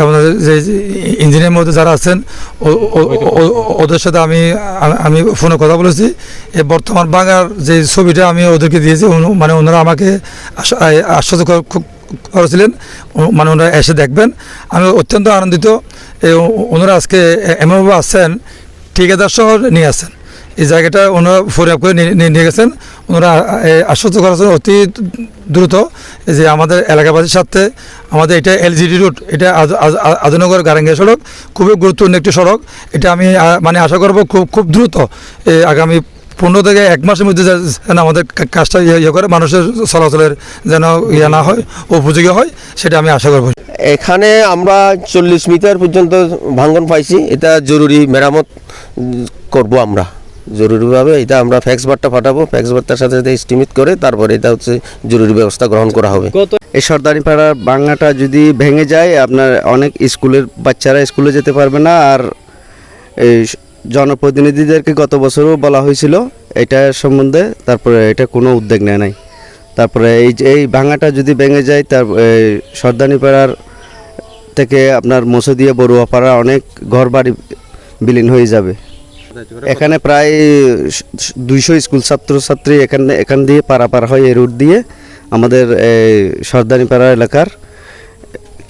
আমাদের যে ইঞ্জিনিয়ার মধ্যে যারা আছেন ওদের সাথে আমি, আমি- ফোনে কথা বলেছি। এ বর্তমান বাংলার যে ছবিটা আমি ওদেরকে দিয়েছি মানে ওনারা আমাকে আশ- আশ্বাস কর- কর- করেছিলেন। মানে ওনারা এসে দেখবেন। আমি অত্যন্ত আনন্দিত। ওনারা আজকে এমনভাবে আসছেন, ঠিকাদার সহ নিয়ে আসছেন। এই জায়গাটা ওনারা ফরিয়াব করে নিয়ে- গেছেন। ওনারা আশ্বস্ত করেছেন অতি দ্রুত যে আমাদের এলাকাবাসীর সাথে আমাদের এটা এলজিডি রুট এটা আজ- আজ- আজ- আজনগর গারাঙ্গিয়া সড়ক, খুবই গুরুত্বপূর্ণ একটি সড়ক। এটা আমি মানে আশা করব খুব খুব দ্রুত আগামী পনেরো থেকে এক মাসের মধ্যে যেন আমাদের কাজটা ইয়ে ইয়ে করে, মানুষের চলাচলের যেন ইয়ে না হয়, উপযোগী হয়, সেটা আমি আশা করব। এখানে আমরা চল্লিশ মিটার পর্যন্ত ভাঙ্গন পাইছি। এটা জরুরি মেরামত করব আমরা। জরুরিভাবে এটা আমরা ফ্যাক্স বারটা পাঠাবো ফ্যাক্স বারটার সাথে সাথে এস্টিমেট করে তারপরে এটা হচ্ছে জরুরি ব্যবস্থা গ্রহণ করা হবে। এই সর্দারিপাড়ার বাংলাটা যদি ভেঙে যায় আপনার অনেক স্কুলের বাচ্চারা স্কুলে যেতে পারবে না। আর এই জনপ্রতিনিধিদেরকে গত বছরও বলা হয়েছিল এটা সম্বন্ধে তারপরে এটা কোনো উদ্যোগ নেয় নাই। তারপরে এই যে এই ভাঙাটা যদি ভেঙে যায় তার এই সর্দানিপাড়ার থেকে আপনার মসজিদিয়া বড়ুয়াপাড়া অনেক ঘর বাড়ি বিলীন হয়ে যাবে। এখানে প্রায় দুইশো স্কুল ছাত্রছাত্রী এখানে এখান দিয়ে পারাপার হয় এই রুট দিয়ে। আমাদের এই সর্দানিপাড়া এলাকার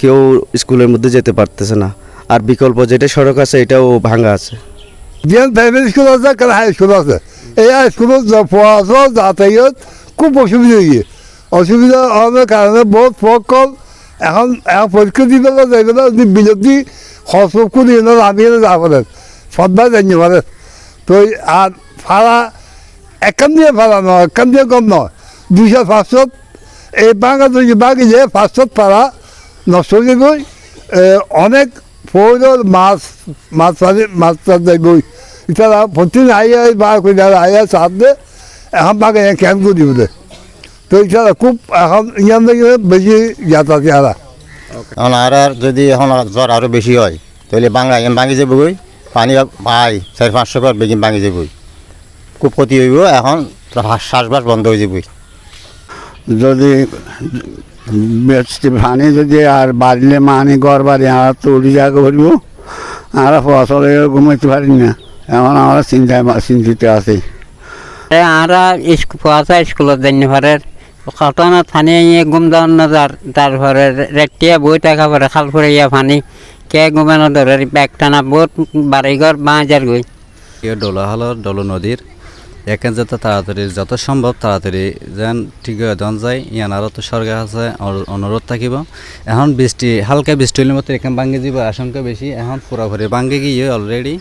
কেউ স্কুলের মধ্যে যেতে পারতেছে না। আর বিকল্প যেটা সড়ক আছে এটাও ভাঙা আছে। দিন প্রাইভেট স্কুল আছে হাই স্কুল আছে। এই হাই স্কুলত পড়াশোনা যাতায়াত খুব অসুবিধা গিয়ে অসুবিধা হওয়ার কারণে বহুত ফকল এখন এখন পরীক্ষা দিবে না যাইবে না যদি খরচ করে এনে আমি যাব পারেন সবাই জানিয়ে পারে তো আর ভাড়া একান দিয়ে ভাড়া নয় একান দিয়ে কম নয়। দুইশো পাঁচশো, এই বাঙা যদি বাকি যে পাঁচশো ভাড়া নষ্ট হয়ে যাবে অনেক ফৌজর মাছ মাছ মাছ চাষ যাইবই ইতারা প্রতিদিন আইয়া বার করে আইয়া চাপ দে, এখন বাগে ক্যাম্প করে দিব দে। তো ইতারা খুব এখন ইয়ান থেকে বেশি যাতায়াত আর। যদি এখন জ্বর আরও বেশি হয়, তাহলে বাংলা ভাঙি যাবই পানি পাই চারি পাঁচশো ঘর বেগিন ভাঙি যাবই। খুব ক্ষতি হইব এখন শ্বাসবাস বন্ধ হয়ে যাবই। যদি বেশি পানি যদি আর বাড়লে মানি ঘর বাড়ি আর তো উড়ি জায়গা ভরব আর ফসলে ঘুমাইতে পারি না। এখন আমরা চিন্তায় চিন্তিত আছি আমরা পড়াশা স্কুলত জানি পারে ঘটনা ফানি গুম যাওয়ার নজার তারপরে রেটিয়া বই টাকা পরে খাল ইয়া ফানি কে গুমানো ধরে ব্যাগ টানা বহুত বাড়িঘর বাঁচার গই ডোলা হলো ডলো নদীর এখান যাতে তাড়াতাড়ি যত সম্ভব তাড়াতাড়ি যেন ঠিক দেন যায় ইয়ান আরও তো সরকার আছে অনুরোধ থাকিব। এখন বৃষ্টি, হালকা বৃষ্টি হলে মতো এখান ভাঙ্গি যাব আশঙ্কা বেশি এখন পুরাপুরি ভাঙ্গি গিয়ে অলরেডি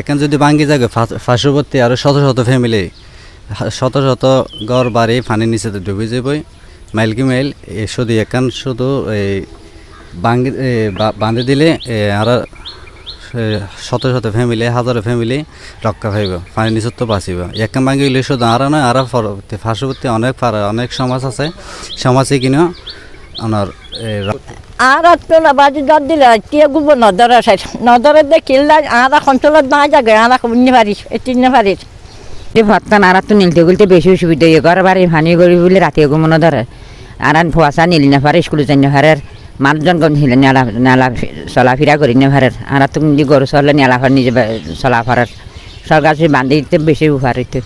এখান যদি ভাঙ্গি যাবে পার্শ্ববর্তী আরও শত শত ফ্যামিলি শত শত ঘর বাড়ি পানির নিচে ডুবে যাবই। মাইল কি মাইল এ শুধু এখান শুধু এই বাঙ্গি বাঁধে দিলে আর শত শত ফ্যামিলি হাজারো ফ্যামিলি রক্ষা পাইব পানি নিচত তো বাঁচিব। একান ভাঙি গেলে শুধু আর নয় আর পরবর্তী পার্শ্ববর্তী অনেক অনেক সমাজ আছে সমাজে কিনা ওনার এ, র- আর তো না বাজি দর দিলে টিয়া গুব নদরে সাইড নদরে দেখিলে আর অঞ্চলত না যাগে আর উন্নি পারিস এটি না পারিস ভর্তা আর তো নিলতে গুলতে বেশি অসুবিধা ইয়ে ঘর বাড়ি ভানি করি বলে রাতে ঘুমানো ধরে। আর ফুয়াশা নিলি না পারে স্কুলে যাই না পারে মানুষজন গম হিলে নেলা নেলা চলাফেরা করি নে ভারের। আর তুমি গরু চলে নেলা ফার নিজে চলা ফারের সরকার বান্ধি দিতে বেশি উপহার হইতে।